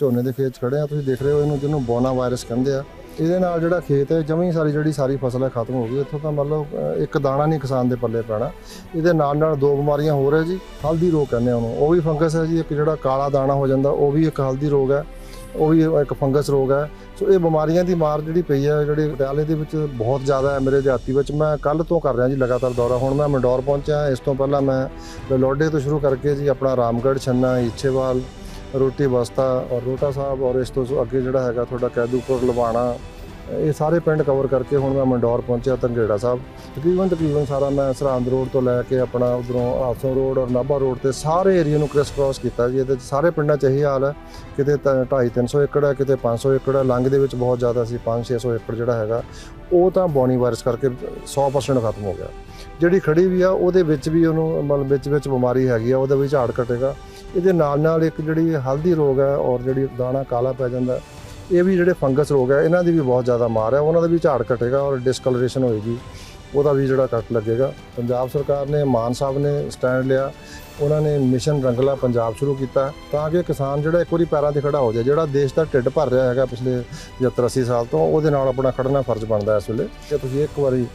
ਝੋਨੇ ਦੇ ਖੇਤ 'ਚ ਖੜੇ ਆ, ਤੁਸੀਂ ਦੇਖ ਰਹੇ ਹੋ ਇਹਨੂੰ ਜਿਹਨੂੰ ਬੋਨਾ ਵਾਇਰਸ ਕਹਿੰਦੇ ਆ। ਇਹਦੇ ਨਾਲ ਜਿਹੜਾ ਖੇਤ ਹੈ, ਜਮੀ ਸਾਰੀ ਜਿਹੜੀ ਸਾਰੀ ਫਸਲ ਹੈ ਖਤਮ ਹੋ ਗਈ। ਇੱਥੋਂ ਤਾਂ ਮਤਲਬ ਇੱਕ ਦਾਣਾ ਨਹੀਂ ਕਿਸਾਨ ਦੇ ਪੱਲੇ ਪੈਣਾ। ਇਹਦੇ ਨਾਲ ਨਾਲ ਦੋ ਬਿਮਾਰੀਆਂ ਹੋ ਰਿਹਾ ਜੀ, ਹਲਦੀ ਰੋਗ ਕਹਿੰਦੇ ਉਹਨੂੰ। ਉਹ ਵੀ ਫੰਗਸ ਹੈ ਜੀ, ਇੱਕ ਜਿਹੜਾ ਕਾਲਾ ਦਾਣਾ ਹੋ ਜਾਂਦਾ, ਉਹ ਵੀ ਇੱਕ ਹਲਦੀ ਰੋਗ ਹੈ। ਉਹ ਵੀ ਇੱਕ ਫੰਗਸ ਰੋਗ ਹੈ। ਸੋ ਇਹ ਬਿਮਾਰੀਆਂ ਦੀ ਮਾਰ ਜਿਹੜੀ ਪਈ ਹੈ, ਜਿਹੜੀ ਪਟਿਆਲੇ ਦੇ ਵਿੱਚ ਬਹੁਤ ਜ਼ਿਆਦਾ ਹੈ ਮੇਰੇ ਦਿਹਾਤੀ ਵਿੱਚ। ਮੈਂ ਕੱਲ ਤੋਂ ਕਰ ਰਿਹਾ ਜੀ ਲਗਾਤਾਰ ਦੌਰਾ। ਹੁਣ ਮੈਂ ਮੰਡੌਰ ਪਹੁੰਚਿਆ। ਇਸ ਤੋਂ ਪਹਿਲਾਂ ਮੈਂ ਲੋਡੇ ਤੋਂ ਸ਼ੁਰੂ ਕਰਕੇ ਜੀ ਆਪਣਾ ਰਾਮਗੜ੍ਹ, ਛੰਨਾ ਇੱਛੇਵਾਲ ਰੋਟੀ ਵਸਤਾ ਔਰ ਰੋਟਾ ਸਾਹਿਬ ਔਰ ਇਸ ਤੋਂ ਅੱਗੇ ਜਿਹੜਾ ਹੈਗਾ ਤੁਹਾਡਾ ਕੈਦੂਪੁਰ ਲਵਾਣਾ ਇਹ ਸਾਰੇ ਪਿੰਡ ਕਵਰ ਕਰਕੇ ਹੁਣ ਮੈਂ ਮੰਡੌਰ ਪਹੁੰਚਿਆ ਤੰਗੇੜਾ ਸਾਹਿਬ। ਤਕਰੀਬਨ ਤਕਰੀਬਨ ਸਾਰਾ ਮੈਂ ਸਰਹੰਦ ਰੋਡ ਤੋਂ ਲੈ ਕੇ ਆਪਣਾ ਉਧਰੋਂ ਆਸੋਂ ਰੋਡ ਔਰ ਨਾਭਾ ਰੋਡ ਤੇ ਸਾਰੇ ਏਰੀਆ ਨੂੰ ਕ੍ਰਿਸ ਕ੍ਰਾਸ ਕੀਤਾ ਜੀ। ਇਹਦੇ 'ਚ ਸਾਰੇ ਪਿੰਡਾਂ 'ਚ ਇਹੀ ਹਾਲ ਹੈ। ਕਿਤੇ 2.5 300 ਏਕੜ ਹੈ, ਕਿਤੇ 500 ਏਕੜ ਹੈ। ਲੰਗ ਦੇ ਵਿੱਚ ਬਹੁਤ ਜ਼ਿਆਦਾ ਸੀ 5 600 ਏਕੜ ਜਿਹੜਾ ਹੈਗਾ, ਉਹ ਤਾਂ ਬੋਨੀ ਵਾਇਰਸ ਕਰਕੇ 100% ਖਤਮ ਹੋ ਗਿਆ। ਜਿਹੜੀ ਖੜੀ ਵੀ ਆ, ਉਹਦੇ ਵਿੱਚ ਵੀ ਉਹਨੂੰ ਮਤਲਬ ਵਿੱਚ ਵਿੱਚ ਬਿਮਾਰੀ ਹੈਗੀ ਆ, ਉਹਦੇ ਵਿੱਚ ਝਾੜ ਘਟੇਗਾ। ਇਹਦੇ ਨਾਲ ਨਾਲ ਇੱਕ ਜਿਹੜੀ ਹਲਦੀ ਰੋਗ ਹੈ ਔਰ ਜਿਹੜੀ ਦਾਣਾ ਕਾਲਾ ਪੈ ਜਾਂਦਾ ਇਹ ਵੀ ਜਿਹੜੇ ਫੰਗਸ ਰੋਗ ਹੈ ਇਹਨਾਂ ਦੀ ਵੀ ਬਹੁਤ ਜ਼ਿਆਦਾ ਮਾਰ ਹੈ ਉਹਨਾਂ ਦਾ ਵੀ ਝਾੜ ਘਟੇਗਾ ਔਰ ਡਿਸਕਲਰੇਸ਼ਨ ਹੋਏਗੀ। ਉਹਦਾ ਵੀ ਜਿਹੜਾ ਕੱਟ ਲੱਗੇਗਾ। ਪੰਜਾਬ ਸਰਕਾਰ ਨੇ, ਮਾਨ ਸਾਹਿਬ ਨੇ ਸਟੈਂਡ ਲਿਆ। ਉਹਨਾਂ ਨੇ ਮਿਸ਼ਨ ਰੰਗਲਾ ਪੰਜਾਬ ਸ਼ੁਰੂ ਕੀਤਾ। ਤਾਂ ਕਿ ਕਿਸਾਨ ਜਿਹੜਾ ਇੱਕ ਵਾਰੀ ਪੈਰਾਂ ਤੇ ਖੜਾ ਹੋ ਜਾਏ, ਜਿਹੜਾ ਦੇਸ਼ ਦਾ ਢਿੱਡ ਭਰ ਰਿਹਾ ਹੈਗਾ ਪਿਛਲੇ 70 80 ਸਾਲ ਤੋਂ, ਉਹਦੇ ਨਾਲ ਆਪਣਾ ਖੜਨਾ ਫਰਜ਼ ਬਣਦਾ ਇਸ ਵੇਲੇ। ਕਿ ਤੁਸੀਂ ਇੱਕ ਵਾਰੀ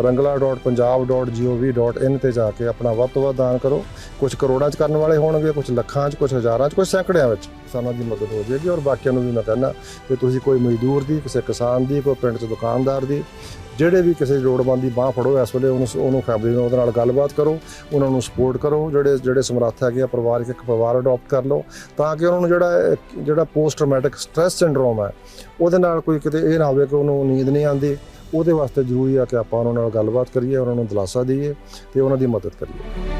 rangla.punjab.gov.in ਤੇ ਜਾ ਕੇ ਆਪਣਾ ਵੱਧ ਤੋਂ ਵੱਧ ਦਾਨ ਕਰੋ। ਕੁਝ ਕਰੋੜਾਂ ਚ ਕਰਨ ਵਾਲੇ ਹੋਣਗੇ ਕੁਝ ਲੱਖਾਂ ਚ ਕੁਝ ਹਜ਼ਾਰਾਂ ਚ ਕੁਝ ਸੈਂਕੜਿਆਂ ਵਿੱਚ ਕਿਸਾਨਾਂ ਦੀ ਮਦਦ ਹੋ ਜਾਏਗੀ। ਔਰ ਬਾਕੀਆਂ ਨੂੰ ਵੀ ਮੈਂ ਕਹਿੰਦਾ ਕਿ ਤੁਸੀਂ ਕੋਈ ਮਜ਼ਦੂਰ ਦੀ, ਕਿਸੇ ਕਿਸਾਨ ਦੀ, ਕੋਈ ਪਿੰਡ 'ਚ ਦੁਕਾਨਦਾਰ ਦੀ, ਜਿਹੜੇ ਵੀ ਕਿਸੇ ਲੋੜਵੰਦ ਦੀ ਬਾਹ ਫੜੋ ਇਸ ਵੇਲੇ, ਉਹਨੂੰ ਉਹਨੂੰ ਫੈਮਿਲੀ ਨੂੰ ਉਹਦੇ ਨਾਲ ਗੱਲਬਾਤ ਕਰੋ, ਉਹਨਾਂ ਨੂੰ ਸਪੋਰਟ ਕਰੋ, ਜਿਹੜੇ ਜਿਹੜੇ ਸਮਰੱਥ ਹੈਗੇ ਆ, ਪਰਿਵਾਰਕ ਇੱਕ ਪਰਿਵਾਰ ਅਡਾਪਟ ਕਰ ਲਓ, ਤਾਂ ਕਿ ਉਹਨਾਂ ਨੂੰ ਜਿਹੜਾ ਜਿਹੜਾ ਪੋਸਟ ਟਰਾਮੈਟਿਕ ਸਟ੍ਰੈਸ ਸਿੰਡਰੋਮ ਹੈ, ਉਹਦੇ ਨਾਲ ਕੋਈ ਕਿਤੇ ਇਹ ਨਾ ਹੋਵੇ ਕਿ ਉਹਨੂੰ ਨੀਂਦ ਨਹੀਂ ਆਉਂਦੀ। ਉਹਦੇ ਵਾਸਤੇ ਜ਼ਰੂਰੀ ਆ ਕਿ ਆਪਾਂ ਉਹਨਾਂ ਨਾਲ ਗੱਲਬਾਤ ਕਰੀਏ, ਉਹਨਾਂ ਨੂੰ ਦਿਲਾਸਾ ਦਈਏ ਤੇ ਉਹਨਾਂ ਦੀ ਮਦਦ ਕਰੀਏ।